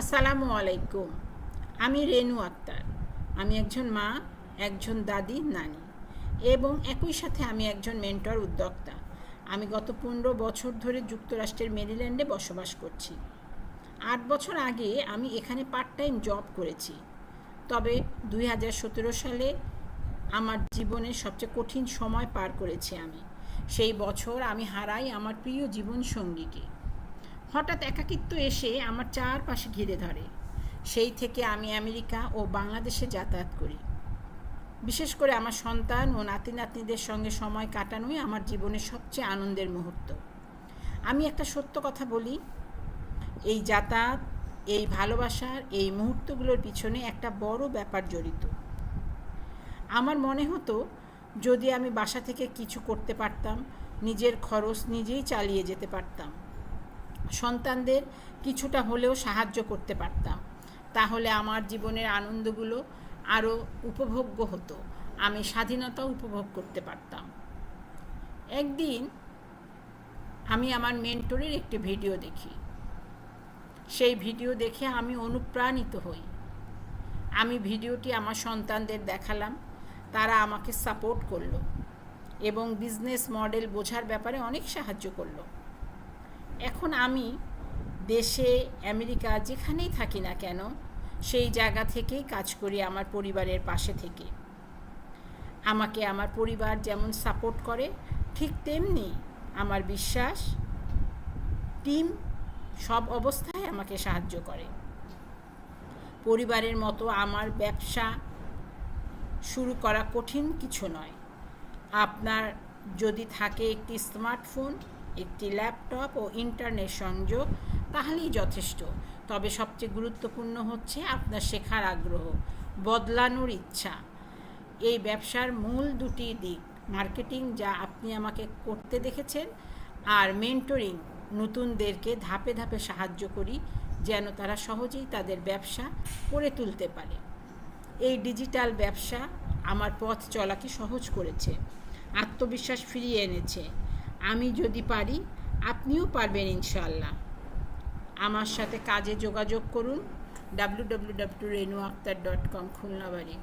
আসসালামু আলাইকুম। আমি রেনু আক্তার। আমি একজন মা, একজন দাদি, নানি এবং একই সাথে আমি একজন মেন্টর উদ্যোক্তা। আমি গত পনেরো বছর ধরে যুক্তরাষ্ট্রের মেরিল্যান্ডে বসবাস করছি। আট বছর আগে আমি এখানে পার্ট টাইম জব করেছি। তবে দুই হাজার সতেরো সালে আমার জীবনের সবচেয়ে কঠিন সময় পার করেছি আমি। সেই বছর আমি হারাই আমার প্রিয় জীবনসঙ্গীকে। হঠাৎ একাকিত্ব এসে আমার চারপাশে ঘিরে ধরে। সেই থেকে আমি আমেরিকা ও বাংলাদেশে যাতায়াত করি। বিশেষ করে আমার সন্তান ও নাতি নাতনিদের সঙ্গে সময় কাটানোই আমার জীবনের সবচেয়ে আনন্দের মুহূর্ত। আমি একটা সত্য কথা বলি, এই যাতায়াত, এই ভালোবাসার, এই মুহূর্তগুলোর পিছনে একটা বড় ব্যাপার জড়িত। আমার মনে হতো, যদি আমি বাসা থেকে কিছু করতে পারতাম, নিজের খরচ নিজেই চালিয়ে যেতে পারতাম। সন্তানদের কিছুটা হলেও সাহায্য করতে পারতাম। তাহলে আমার জীবনের আনন্দগুলো আরও উপভোগ্য হতো। আমি স্বাধীনতা উপভোগ করতে পারতাম। একদিন আমি আমার মেন্টরের একটি ভিডিও দেখি। সেই ভিডিও দেখে আমি অনুপ্রাণিত হই। আমি ভিডিওটি আমার সন্তানদের দেখালাম। তারা আমাকে সাপোর্ট করল এবং বিজনেস মডেল বোঝার ব্যাপারে অনেক সাহায্য করল। এখন আমি দেশে, আমেরিকা যেখানেই থাকি না কেন, সেই জায়গা থেকেই কাজ করি আমার পরিবারের পাশে থেকে। আমাকে আমার পরিবার যেমন সাপোর্ট করে, ঠিক তেমনি আমার বিশ্বাস টিম সব অবস্থায় আমাকে সাহায্য করে। পরিবারের মতো আমার ব্যবসা শুরু করা কঠিন কিছু নয়। আপনার যদি থাকে একটি স্মার্টফোন একটি ল্যাপটপ ও ইন্টারনেট সংযোগ তাহলেই যথেষ্ট। তবে সবচেয়ে গুরুত্বপূর্ণ হচ্ছে আপনার শেখার আগ্রহ, বদলানোর ইচ্ছা। এই ব্যবসার মূল দুটি দিক, মার্কেটিং যা আপনি আমাকে করতে দেখেছেন আর মেন্টরিং, নতুনদেরকে ধাপে ধাপে সাহায্য করি যেন তারা সহজেই তাদের ব্যবসা করে তুলতে পারে। এই ডিজিটাল ব্যবসা আমার পথ চলাকে সহজ করেছে, আত্মবিশ্বাস ফিরিয়ে এনেছে। আমি যদি পারি, আপনিও পারবেন ইনশাল্লাহ আমার সাথে কাজে যোগাযোগ করুন। W W W Renu Akter dot com খুলনাবাড়ি